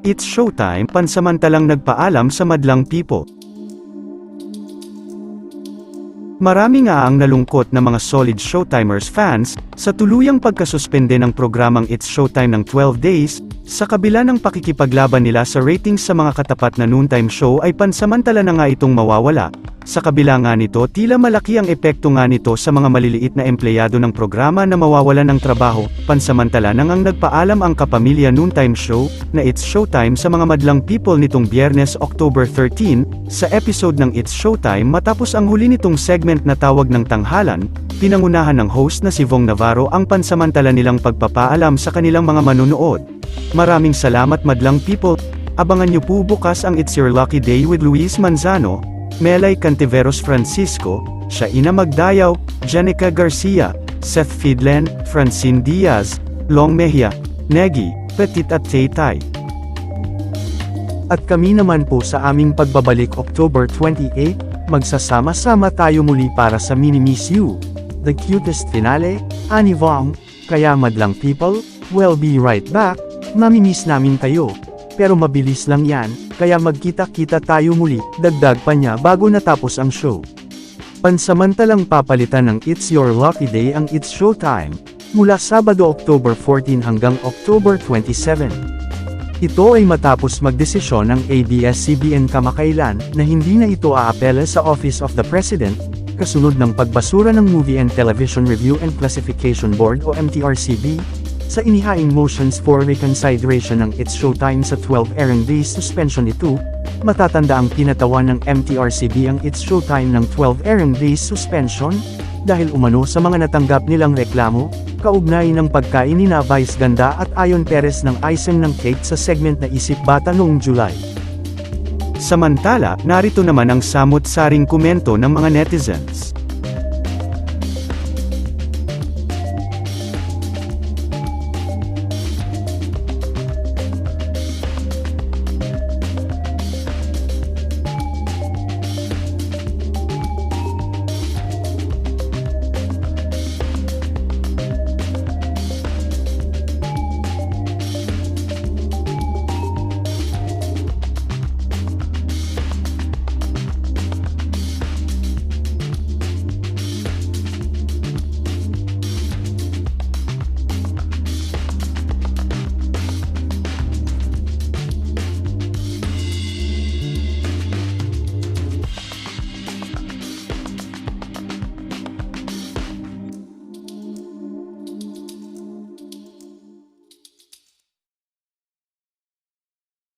It's Showtime pansamantalang nagpaalam sa madlang people. Marami nga ang nalungkot na mga solid Showtimers fans, sa tuluyang pagkasuspende ng programang It's Showtime ng 12 days, sa kabila ng pakikipaglaban nila sa ratings sa mga katapat na noontime show ay pansamantala na nga itong mawawala. Sa kabila nga nito tila malaki ang epekto nga nito sa mga maliliit na empleyado ng programa na mawawalan ng trabaho, pansamantala nang ang nagpaalam ang kapamilya noontime show, na It's Showtime sa mga madlang people nitong biyernes October 13, sa episode ng It's Showtime matapos ang huli nitong segment na tawag ng tanghalan, pinangunahan ng host na si Vong Navarro ang pansamantala nilang pagpapaalam sa kanilang mga manunood. Maraming salamat madlang people, abangan niyo po bukas ang It's Your Lucky Day with Luis Manzano, Melay Cantiveros Francisco, Shaina Magdayaw, Jenica Garcia, Seth Fidlen, Francine Diaz, Long Mejia, Negi, Petit at Tay At kami naman po sa aming pagbabalik October 28, magsasama-sama tayo muli para sa Mini Miss You. The cutest finale, Ani Vong, kaya madlang people, we'll be right back, mamimiss namin kayo. Pero mabilis lang yan, kaya magkita-kita tayo muli, dagdag pa niya bago natapos ang show. Pansamantalang papalitan ng It's Your Lucky Day ang It's Showtime, mula Sabado October 14 hanggang October 27. Ito ay matapos magdesisyon ng ABS-CBN kamakailan na hindi na ito aapela sa Office of the President, kasunod ng pagbasura ng Movie and Television Review and Classification Board o MTRCB, sa inihaing motions for reconsideration ng It's Showtime sa 12 airing days suspension nito, matatanda ang pinatawan ng MTRCB ang It's Showtime ng 12 airing days suspension, dahil umano sa mga natanggap nilang reklamo, kaugnay ng pagkain ni Vice Ganda at Ayon Perez ng icing ng cake sa segment na Isip Bata noong July. Samantala, narito naman ang samot-saring komento ng mga netizens.